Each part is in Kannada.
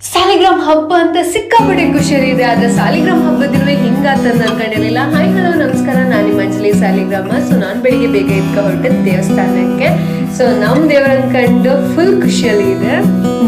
ಸಾಲಿಗ್ರಾಮ್ ಹಬ್ಬ ಅಂತ ಸಿಕ್ಕಾಪಟ್ಟೆ ಖುಷಿಯಲ್ಲಿದೆ ಆದ್ರೆ ಸಾಲಿಗ್ರಾಮ್ ಹಬ್ಬದ ದಿನವೇ ಹಿಂಗಾತಂದು ಅನ್ಕೊಂಡಿರಲಿಲ್ಲ. ಹಾಯ್, ಹಲೋ, ನಮಸ್ಕಾರ. ನಾನು ನಿಮ್ಮ ಅಂಜಲಿ ಸಾಲಿಗ್ರಾಮ. ಸೊ ನಾನು ಬೆಳಿಗ್ಗೆ ಬೇಗ ಇದ್ಕ ಹೊರಟೆ ದೇವಸ್ಥಾನಕ್ಕೆ. ಸೊ ನಮ್ಮ ದೇವರನ್ನ ಕಂಡು ಫುಲ್ ಖುಷಿಯಲ್ಲಿ ಇದೆ.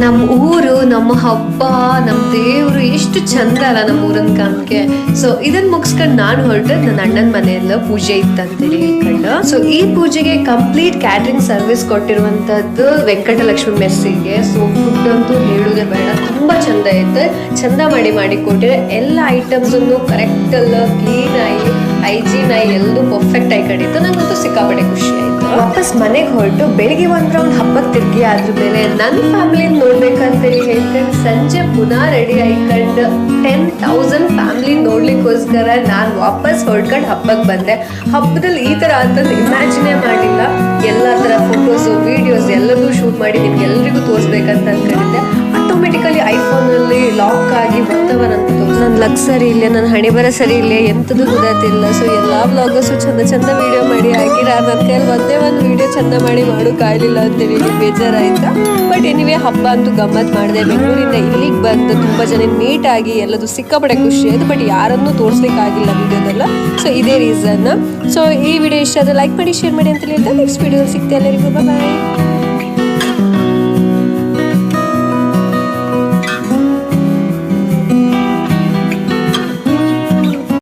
ನಮ್ಮ ಊರು ನಮ್ಮ ಹಬ್ಬ, ನಮ್ಮ ದೇವರು ಎಷ್ಟು ಚಂದ ಅಲ್ಲ ನಮ್ಮ ಊರನ್ ಕಾಣಕ್ಕೆ ಸೊ ಇದನ್ನ ಮುಗಿಸ್ಕೊಂಡು ನಾನು ಹೊರಟೆ ನನ್ನ ಅಣ್ಣನ ಮನೆಯಲ್ಲ ಪೂಜೆ ಇತ್ತಂತೇಳಿ ಹೇಳ್ಕೊಂಡು ಸೊ ಈ ಪೂಜೆಗೆ ಕಂಪ್ಲೀಟ್ ಕ್ಯಾಟ್ರಿಂಗ್ ಸರ್ವಿಸ್ ಕೊಟ್ಟಿರುವಂತದ್ದು ವೆಂಕಟಲಕ್ಷ್ಮಿ ಮೆಸ್ಸಿಗೆ. ಸೊ ಫುಡ್ ಅಂತೂ ಹೇಳುದೇ ಬೇಡ. ತುಂಬಾ ಚಂದ ಐತೆ. ಚಂದ ಮಾಡಿ ಮಾಡಿ ಕೊಟ್ಟಿದ್ರೆ ಎಲ್ಲ ಐಟಮ್ಸ್ ಕರೆಕ್ಟ್ ಅಲ್ಲ ಕ್ಲೀನ್ ಆಗಿ ಹೈಜೀನ್ ಆಗಿ ಎಲ್ಲೂ ಪರ್ಫೆಕ್ಟ್ ಆಗಿ ಕಡಿತು ನಂಗಂತೂ ಸಿಕ್ಕಾಪಟ್ಟೆ ಖುಷಿ ಆಯ್ತು. ವಾಪಸ್ ಮನೆಗೆ ಹೊರಟು ಬೆಳಿಗ್ಗೆ ಒಂದು ರೌಂಡ್ ಹಬ್ಬಕ್ಕೆ ತಿರ್ಗಿ ಆದ್ರ ಮೇಲೆ ನನ್ನ ಫ್ಯಾಮಿಲಿ ನೋಡ್ಬೇಕಂತೇಳಿ ಸಂಜೆ ಪುನಃ ರೆಡಿ ಆಯ್ಕೊಂಡು ಟೆನ್ ತೌಸಂಡ್ ಫ್ಯಾಮಿಲಿ ನೋಡ್ಲಿಕ್ಕೋಸ್ಕರ ನಾನು ವಾಪಸ್ ಹೊಡ್ಕೊಂಡು ಹಬ್ಬಕ್ಕೆ ಬಂದೆ. ಹಬ್ಬದಲ್ಲಿ ಈ ಥರ ಅಂತಂದು ಇಮ್ಯಾಜಿನೇ ಮಾಡಿಲ್ಲ. ಎಲ್ಲ ತರ ಫೋಟೋಸ್ ವಿಡಿಯೋಸ್ ಎಲ್ಲದೂ ಶೂಟ್ ಮಾಡಿ ನಿಮ್ಗೆ ಎಲ್ರಿಗೂ ತೋರಿಸ್ಬೇಕಂತ ಅನ್ಕೊಂಡಿದ್ದೆ. ಆಟೋಮೆಟಿಕಲಿ ಐಫೋನಲ್ಲಿ ಲಾಕ್ ಆಗಿ ಬರ್ತಾವನ್ ಅಂತ ನನ್ನ ಲಕ್ ಸರಿ ಇಲ್ಲ ನನ್ನ ಹಣೆ ಬರ ಸರಿ ಇಲ್ಲ ಎಂಥದ್ದು ಗೊತ್ತಿಲ್ಲ ಸೊ ಎಲ್ಲ ವ್ಲಾಗರ್ಸು ಚಂದ ಚಂದ ವೀಡಿಯೋ ಮಾಡಿ ಹಾಕಿರ. ನನ್ನ ಕೈಯಲ್ಲಿ ಒಂದೇ ಒಂದು ವಿಡಿಯೋ ಚಂದ ಮಾಡಿ ಮಾಡೋಕ್ಕಾಗಲಿಲ್ಲ ಅಂತೇಳಿ ಬೇಜಾರಾಯ್ತಾ? ಬಟ್ ಎನಿವೆ ಹಬ್ಬ ಅಂತೂ ಗಮ್ಮತ್ ಮಾಡಿದೆ. ಬೆಂಗಳೂರಿಂದ ಇಲ್ಲಿಗೆ ಬಂದು ತುಂಬ ಜನ ಮೀಟ್ ಆಗಿ ಎಲ್ಲದು ಸಿಕ್ಕಾಪಡೆ ಖುಷಿ ಆಯ್ತು. ಬಟ್ ಯಾರನ್ನೂ ತೋರಿಸ್ಲಿಕ್ಕಾಗಿಲ್ಲ ವಿಡಿಯೋದೆಲ್ಲ ಸೊ ಇದೇ ರೀಸನ್ ಸೊ ಈ ವಿಡಿಯೋ ಇಷ್ಟ ಲೈಕ್ ಮಾಡಿ ಶೇರ್ ಮಾಡಿ ಅಂತ ಹೇಳ್ತಾ. ನೆಕ್ಸ್ಟ್ ವೀಡಿಯೋ ಸಿಗ್ತಾ ಎಲ್ಲರಿಗೂ. ಬಾಯ್